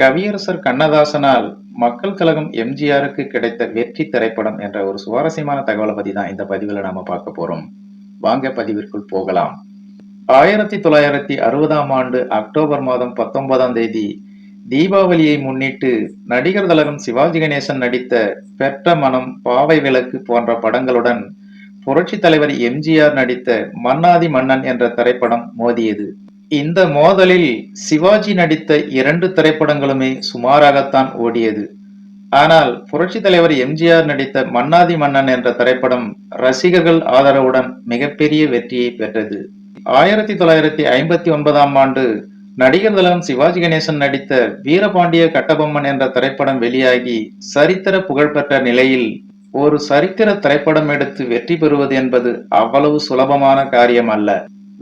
கவியரசர் கண்ணதாசனால் மக்கள் கழகம் எம்ஜிஆருக்கு கிடைத்த வெற்றி திரைப்படம் என்ற ஒரு சுவாரஸ்யமான தகவலை பத்தி தான் இந்த பதிவில் நாம பார்க்க போறோம். வாங்க பதிவிற்குள் போகலாம். ஆயிரத்தி தொள்ளாயிரத்தி அறுபதாம் ஆண்டு அக்டோபர் மாதம் பத்தொன்பதாம் தேதி தீபாவளியை முன்னிட்டு நடிகர் தலகம் சிவாஜி கணேசன் நடித்த பெற்ற மனம் பாவை விளக்கு போன்ற படங்களுடன் புரட்சி தலைவர் எம்ஜிஆர் நடித்த மன்னாதி மன்னன் என்ற திரைப்படம் மோதியது. இந்த மோதலில் சிவாஜி நடித்த இரண்டு திரைப்படங்களுமே சுமாராகத்தான் ஓடியது. ஆனால் புரட்சி தலைவர் எம்ஜிஆர் நடித்த மன்னாதி மன்னன் என்ற திரைப்படம் ரசிகர்கள் ஆதரவுடன் மிகப்பெரிய வெற்றியை பெற்றது. ஆயிரத்தி தொள்ளாயிரத்தி ஐம்பத்தி ஒன்பதாம் ஆண்டு நடிகர் தலம் சிவாஜி கணேசன் நடித்த வீரபாண்டிய கட்டபொம்மன் என்ற திரைப்படம் வெளியாகி சரித்திர புகழ்பெற்ற நிலையில் ஒரு சரித்திர திரைப்படம் எடுத்து வெற்றி பெறுவது என்பது அவ்வளவு சுலபமான காரியம் அல்ல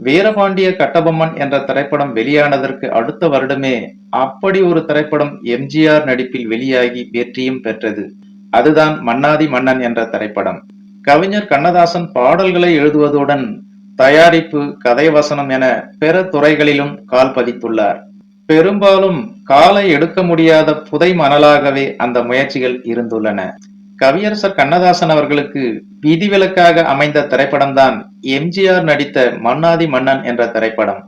வீரபாண்டிய கட்டபொம்மன் என்ற திரைப்படம் வெளியானதற்கு அடுத்த வருடமே அப்படி ஒரு திரைப்படம் எம்ஜிஆர் நடிப்பில் வெளியாகி வெற்றியும் பெற்றது. அதுதான் மன்னாதி மன்னன் என்ற திரைப்படம். கவிஞர் கண்ணதாசன் பாடல்களை எழுதுவதுடன் தயாரிப்பு கதை வசனம் என பிற துறைகளிலும் கால் பதித்துள்ளார். பெரும்பாலும் காலை எடுக்க முடியாத புதை மணலாகவே அந்த முயற்சிகள் இருந்துள்ளன. கவியரசர் கண்ணதாசன் அவர்களுக்கு விதிவிலக்காக அமைந்த திரைப்படம்தான் எம்ஜிஆர் நடித்த மன்னாதி மன்னன் என்ற திரைப்படம்.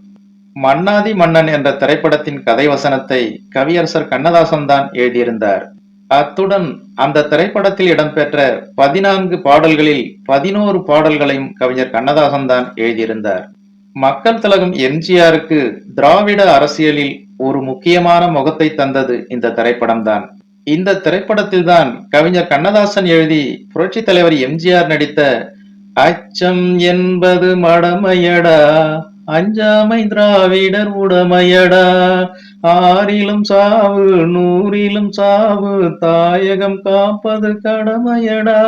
மன்னாதி மன்னன் என்ற திரைப்படத்தின் கதை வசனத்தை கவியரசர் கண்ணதாசன் தான் எழுதியிருந்தார். அத்துடன் அந்த திரைப்படத்தில் இடம்பெற்ற பதினான்கு பாடல்களில் பதினோரு பாடல்களையும் கவிஞர் கண்ணதாசன் தான் எழுதியிருந்தார். மக்கள் திலகம் எம்ஜிஆருக்கு திராவிட அரசியலில் ஒரு முக்கியமான முகத்தை தந்தது இந்த திரைப்படம்தான். இந்த திரைப்படத்தில் தான் கவிஞர் கண்ணதாசன் எழுதி புரட்சி தலைவர் எம்ஜிஆர் நடித்த அச்சம் என்பது மடமையடா அஞ்சாமை திராவிடர் உடமையடா. ஆறிலும் சாவு நூறிலும் சாவு தாயகம் காப்பது கடமையடா.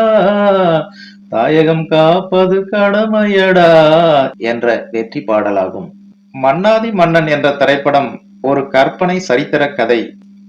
தாயகம் காப்பது கடமையடா என்ற வெற்றி பாடலாகும் மன்னாதி மன்னன் என்ற திரைப்படம் ஒரு கற்பனை சரித்திர கதை.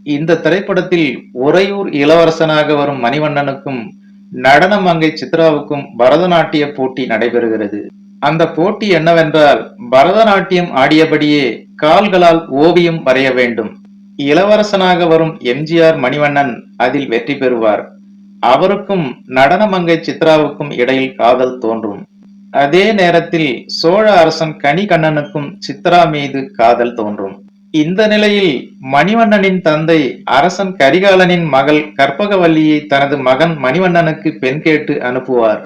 இந்த திரைப்படத்தில் உறையூர் இளவரசனாக வரும் மணிவண்ணனுக்கும் நடன மங்கை சித்ராவுக்கும் பரதநாட்டிய போட்டி நடைபெறுகிறது. அந்த போட்டி என்னவென்றால் பரதநாட்டியம் ஆடியபடியே கால்களால் ஓவியம் வரைய வேண்டும். இளவரசனாக வரும் எம்ஜிஆர் மணிவண்ணன் அதில் வெற்றி பெறுவார். அவருக்கும் நடனமங்கை சித்ராவுக்கும் இடையில் காதல் தோன்றும். அதே நேரத்தில் சோழ அரசன் கனிகண்ணனுக்கும் சித்ரா மீது காதல் தோன்றும். இந்த நிலையில் மணிவண்ணனின் தந்தை அரசன் கரிகாலனின் மகள் கற்பகவல்லியை தனது மகன் மணிவண்ணனுக்கு பெண் கேட்டு அனுப்புவார்.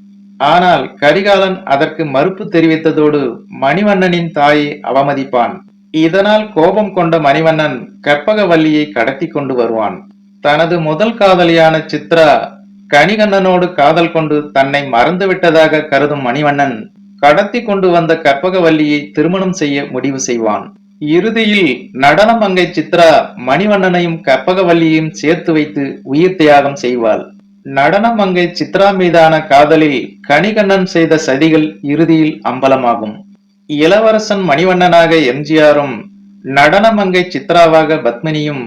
ஆனால் கரிகாலன் அதற்கு மறுப்பு தெரிவித்ததோடு மணிவண்ணனின் தாயை அவமதிப்பான். இதனால் கோபம் கொண்ட மணிவண்ணன் கற்பகவல்லியை கடத்தி கொண்டு வருவான். தனது முதல் காதலியான சித்ரா கணிகண்ணனோடு காதல் கொண்டு தன்னை மறந்துவிட்டதாக கருதும் மணிவண்ணன் கடத்தி கொண்டு வந்த கற்பகவல்லியை திருமணம் செய்ய முடிவு செய்வான். இறுதியில் நடனமங்கை சித்ரா மணிவண்ணனையும் கப்பகவல்லியையும் சேர்த்து வைத்து உயிர் தியாகம் செய்வாள். நடனமங்கை சித்ரா மீதான காதலில் கணிகண்ணன் செய்த சதிகள் இறுதியில் அம்பலமாகும். இளவரசன் மணிவண்ணனாக எம்ஜிஆரும் நடனமங்கை சித்ராவாக பத்மினியும்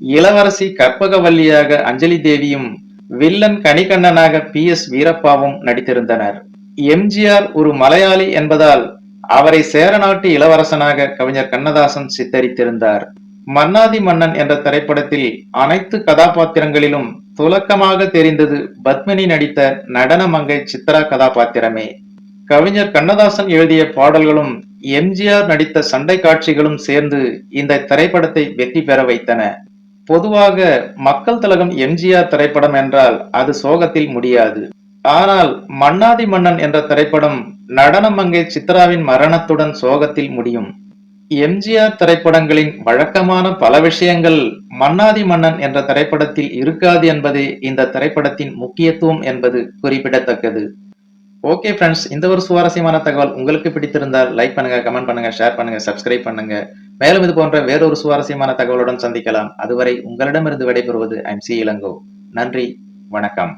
இளவரசி கற்பகவல்லியாக அஞ்சலி தேவியும் வில்லன் கணிகண்ணனாக பி எஸ் வீரப்பாவும் நடித்திருந்தனர். எம்ஜிஆர் ஒரு மலையாளி என்பதால் அவரை சேரநாட்டு இளவரசனாக கவிஞர் கண்ணதாசன் சித்தரித்திருந்தார். மன்னாதி மன்னன் என்ற திரைப்படத்தில் அனைத்து கதாபாத்திரங்களிலும் துலக்கமாக தெரிந்தது பத்மினி நடித்த நடன மங்கை சித்ரா கதாபாத்திரமே. கவிஞர் கண்ணதாசன் எழுதிய பாடல்களும் எம்ஜிஆர் நடித்த சண்டை காட்சிகளும் சேர்ந்து இந்த திரைப்படத்தை வெற்றி பெற வைத்தன. பொதுவாக மக்கள் திலகம் எம்ஜிஆர் திரைப்படம் என்றால் அது சோகத்தில் முடியாது. ஆனால் மன்னாதி மன்னன் என்ற திரைப்படம் நடனமங்கை சித்ராவின் மரணத்துடன் சோகத்தில் முடியும். எம்ஜிஆர் திரைப்படங்களின் வழக்கமான பல விஷயங்கள் மன்னாதி மன்னன் என்ற திரைப்படத்தில் இருக்காது என்பதே இந்த திரைப்படத்தின் முக்கியத்துவம் என்பது குறிப்பிடத்தக்கது. ஓகே ஃப்ரெண்ட்ஸ் இந்த ஒரு சுவாரஸ்யமான தகவல் உங்களுக்கு பிடித்திருந்தால் லைக் பண்ணுங்க கமெண்ட் பண்ணுங்க ஷேர் பண்ணுங்க சப்ஸ்கிரைப் பண்ணுங்க. மேலும் இது போன்ற வேறொரு சுவாரஸ்யமான தகவலுடன் சந்திக்கலாம். அதுவரை உங்களிடமிருந்து விடைபெறுவது ஐம் சி இளங்கோ. நன்றி வணக்கம்.